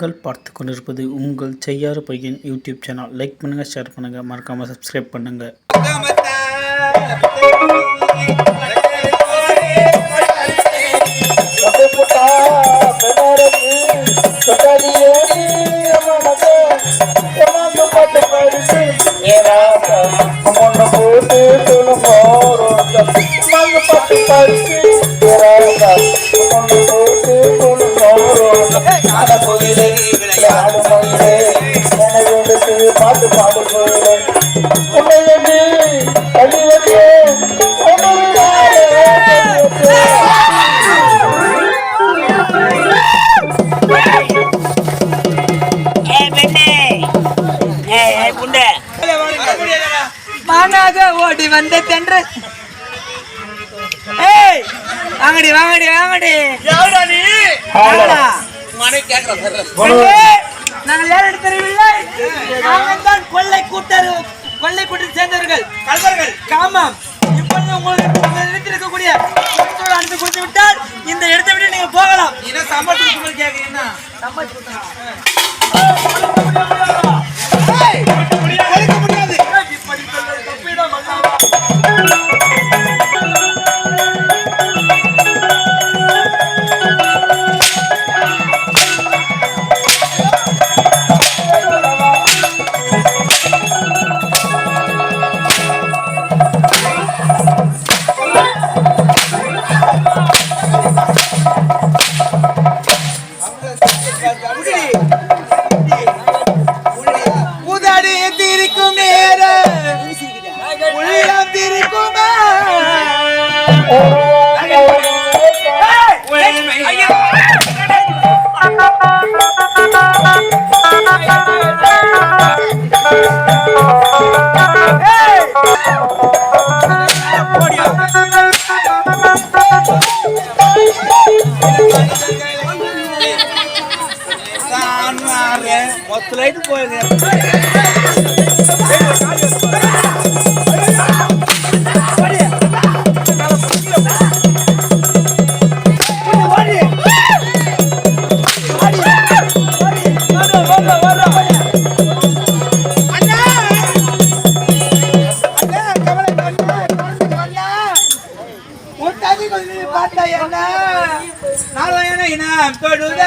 நீங்கள் பார்த்து கொண்டிருப்பது உங்கள் செய்யாறு பையன் யூடியூப் சேனல் லைக் பண்ணுங்கள் ஷேர் பண்ணுங்கள் மறக்காமல் சப்ஸ்கிரைப் பண்ணுங்கள் Yeah. மானாக ஓடி வந்த தென்றல் ஏய் வாங்கடி வாங்கடி வாங்கடி. யாரா? நாங்கள் யார் என்று தெரியவில்லை நாங்கள் தான் கொள்ளை கூட்டர் கொள்ளை கூட்டத்தை சேர்ந்தவர்கள். கல்வர்கள். காமம் இப்பொழுது உங்களுக்கு உங்கள் இடத்தில் இருக்கக்கூடிய அனுப்பி கொடுத்து விட்டால் இந்த இடத்தை விட்டு நீங்க போகலாம். என்ன சம்பளத்துக்கு கேட்குறீங்க உதடி லைட்டு போயிருங்க நாராயண இனம் தொழுத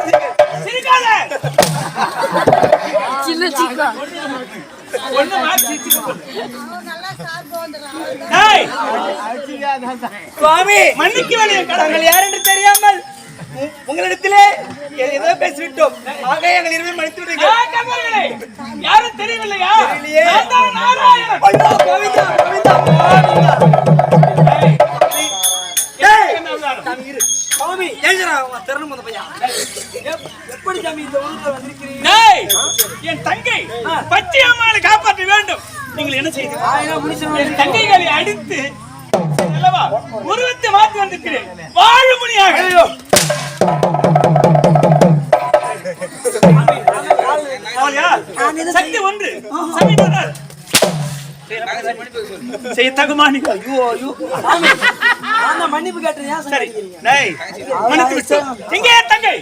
சின்ன! சுவாமி மன்னிக்க நாங்கள் யார் என்று தெரியாமல் உங்களிடத்திலே ஏதோ பேசிவிட்டோம். ஆக எங்கள் இருவரும் மன்னித்து விடுங்கள். யாரும் தெரியவில்லையா? தெரியலையே. நான் சாமி ஏஞ்சரா அவங்க திறனும் அந்த பையன். எப்படி சாமி இந்த ஊருக்கு வந்திருக்கிறீங்க? என் தங்கை பச்சை அம்மாவை காப்பாற்ற வேண்டும். நீங்கள் என்ன செய்யுங்க என் தங்கைகளை அடித்து அல்லவா உருவத்தை மாற்றி வந்திருக்கிறேன். வாழ முனியாக. சக்தி ஒன்று. சமீபத்தார் செய்ய தகுமானி. ஐயோ ஐயோ. ஆமா மன்னிப்பு கேட்டேன் சரி. டேய் மன்னித்து விட்டு. எங்கே தங்கை?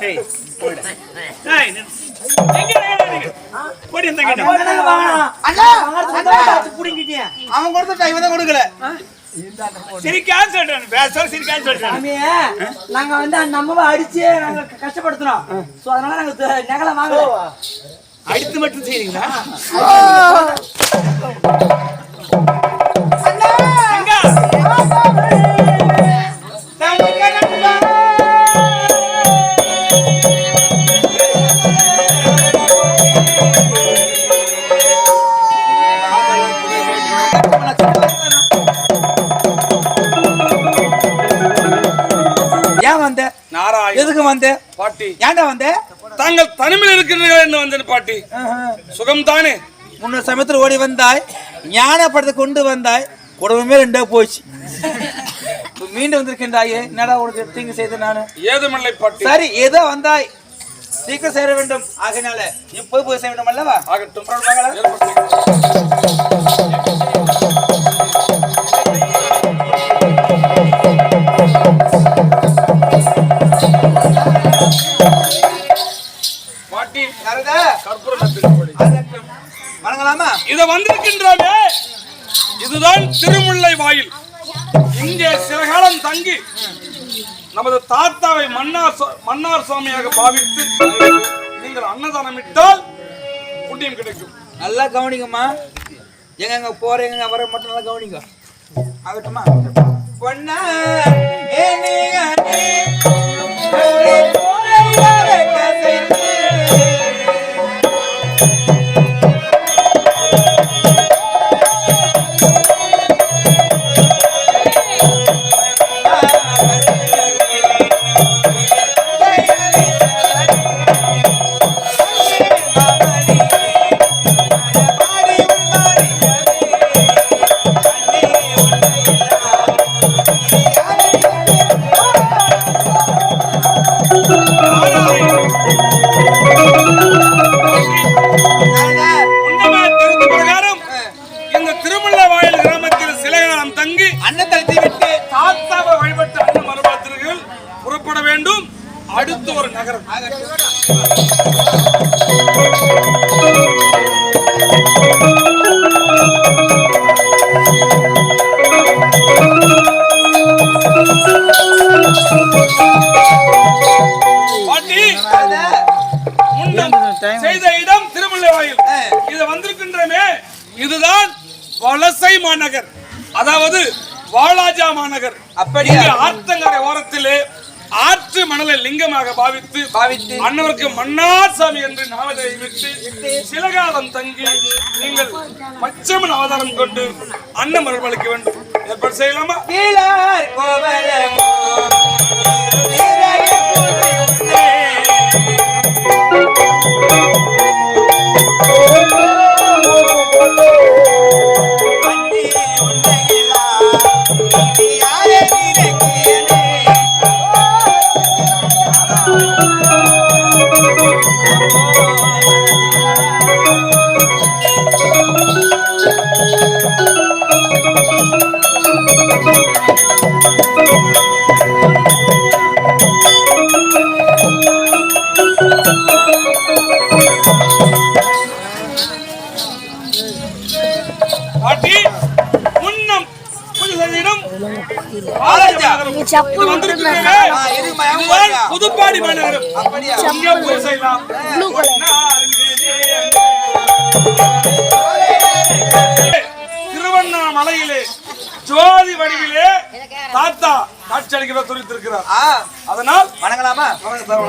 டேய், போடு. டேய், நிறு. எங்கே நிறுத்துறீங்க? போடி அந்த தங்கை. புடிங்கிட்டியா அவன் கொடுத்த இவன் தான் கொடுக்கல. சிரிக்கான்னு சொல்றேன். பேச சிரிக்கான்னு சொல்றேன். சாமி நாங்க வந்து அந்த அம்மாவை அடிச்சு நாங்க கஷ்டப்படுத்துறோம் சோ அதனால நாங்க நகலை வாங்கல அடித்து மட்டும் செய்றீங்களா பாட்டி. ஏன்டா வந்த? தாங்கள் தனிமையில் இருக்கிறீர்கள் என்று வந்தேன் பாட்டி. சுகம் தானே முன்ன சமயத்தில் ஓடி வந்தாய் ஞானப்படத்தை கொண்டு வந்தாய் குடும்பமே ரெண்டா போச்சு. மீண்டும் வந்திருக்கின்றாயே என்னடா உனக்கு தீங்கு செய்த நானு? ஏதுமில்லை பாட்டி. சரி ஏதோ வந்தாய். சீக்கிரம் சேர வேண்டும். ஆகையினால இப்போ போய் சேர வேண்டும் அல்லவா ஆகட்டும் திருமுல்லை இங்கே சில காலம் தங்கி நமது தாத்தாவை மன்னார் மன்னார் சுவாமியாக பாவித்து நீங்கள் அன்னதானமிட்டால் புண்ணியம் கிடைக்கும். நல்லா கவனிங்கம்மா. எங்க எங்க போறேங்க வர மட்டும் நல்லா கவனிங்க. ஆகட்டுமா? பொன்னா செய்த இடம் திருமுல்லை வாயில் இது வந்திருக்கின்றமே இதுதான் வலசை மாநகர். அதாவது வாலாஜா மாநகர். அப்படியா? இங்கு ஆத்தங்கரை ஓரத்திலே ஆற்று மணலை லிங்கமாக பாவித்து பாவித்து அன்னவருக்கு மன்னார் சாமி என்று நாமதை விட்டு சில காலம் தங்கி நீங்கள் பச்சமன் அவதாரம் கொண்டு அன்ன மறுபளிக்க வேண்டும் ஏற்பாடு செய்யலாமா? போறியா? புதுப்பாடி மாநகரம் பூஜை செய்யலாம். திருவண்ணாமலையிலே ஜோதி வடிவிலே தாத்தா காட்சி அளிக்கிற துரித்திருக்கிறார். அதனால் வணங்கலாமா? வணக்கம் சார்,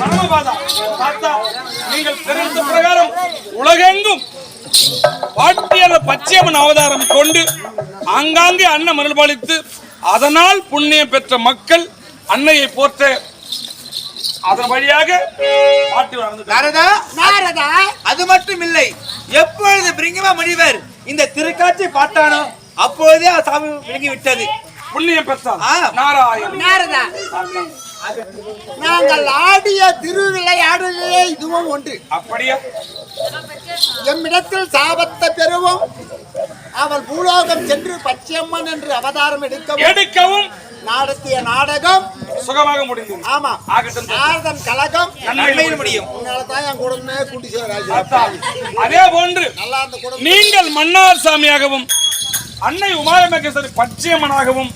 பரமபாதா தாத்தா நீங்கள் தெரிந்த பிரகாரம் உலகெங்கும் பாட்டியல பச்சையம்மன் அவதாரம் கொண்டு ஆங்காங்கே அன்ன மருள்பாலித்து அதனால் புண்ணியம் பெற்ற மக்கள் அன்னையை போற்ற அதன் வழியாக பாட்டு நாரதா நாரதா அது மட்டும் இல்லை எப்பொழுது பிரிங்கமா முனிவர் இந்த திருக்காட்சி பாட்டானோ அப்பொழுதே சாமி விளங்கி விட்டது. புண்ணியம் பெற்றார் ஆ. நாராயணன். நாரதா. நாங்கள் ஆடிய திருவிளையாடலே இதுவும் ஒன்று. அப்படியா? எம்மிடத்தில் சாபத்தை பெறுவோம். அவள் பூலோகம் சென்று பச்சையம்மன் என்று அவதாரம் எடுக்கவும் எடுக்கவும். நடத்திய நாடகம். சுகமாக முடிந்தது. ஆமா. ஆகட்டும் நாரதன் கழகம் நன்மையில் முடியும். உன்னால தான் என் குடும்பமே கூட்டி சேராஜ் அதே போன்று நல்லா அந்த குடும்பம். நீங்கள் மன்னார் சாமியாகவும் அன்னை உமாயமகேஸ்வரி பச்சையம்மனாகவும்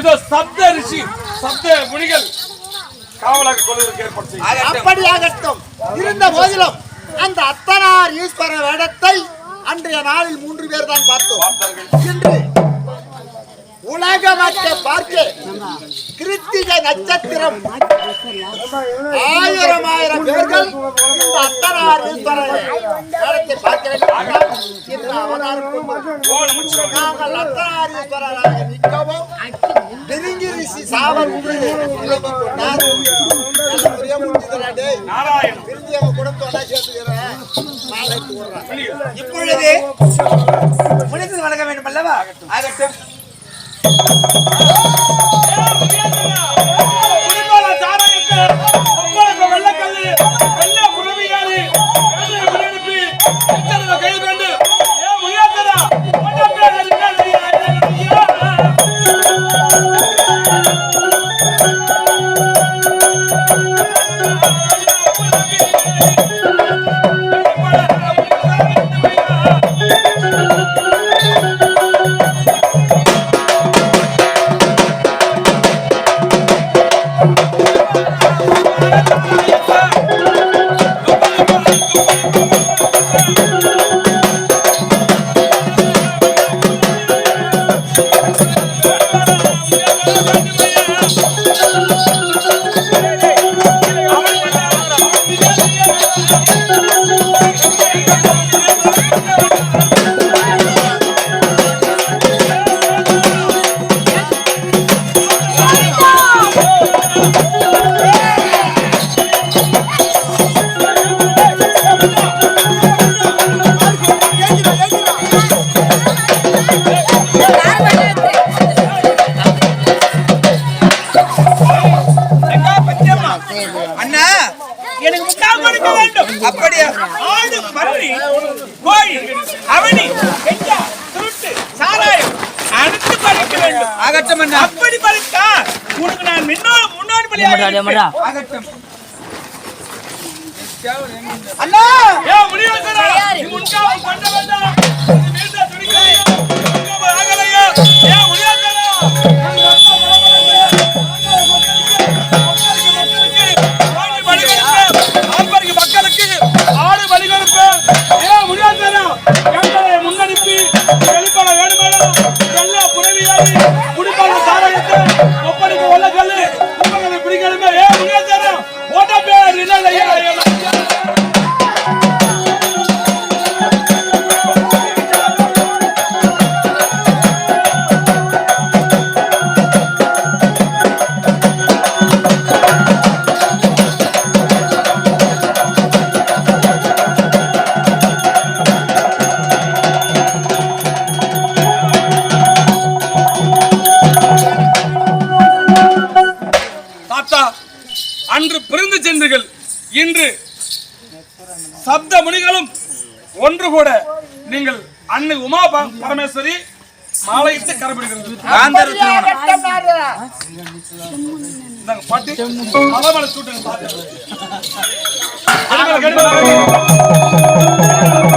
இதோ சப்த ரிஷி சப்த முனிகள் காவலாக கொள்வதற்கு ஏற்பாடு செய்யும் ஆகட்டும் அப்படியாகட்டும். இருந்த போதிலும் அந்த அத்தனார் ஈஸ்வர வேடத்தை அன்றைய நாளில் மூன்று பேர் தான் பார்த்தோம். இன்று உலக பார்க்க. கிருத்திகை நட்சத்திரம். ஆயிரம் ஆயிரம் பேர்கள் இந்த அத்தனார் ஈஸ்வர வேடத்தை பார்க்க வேண்டும் இன்று அவதாரம் கொண்டு ஓ நமச்சிவாய. நாங்கள் நிற்கவும் ரிஷி கொண்டார். இப்பொழுது முனிவர் வணங்க வேண்டும் அல்லவா ஆகட்டும். ஆகட்டும் அண்ணா! ஏ முடியாதடா நீ முன்காவு பண்ண வேண்டாம் நீ ஒன்று கூட நீங்கள் அன்னை உமா பரமேஸ்வரி மாலையிட்டு கரபிடிக்கிறது. காந்தர் திருமணம். பாட்டி. மலமலை சூட்டுங்க பாத்து.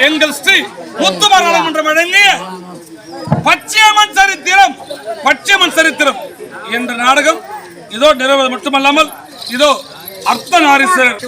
எங்கள் ஸ்ரீ முத்துமாராளம் என்று வழங்கிய பச்சையம்மன் சரித்திரம் பச்சையம்மன் சரித்திரம் என்ற நாடகம் இதோ நிறைவது மட்டுமல்லாமல் இதோ அர்த்த நாரீஸ்வரர்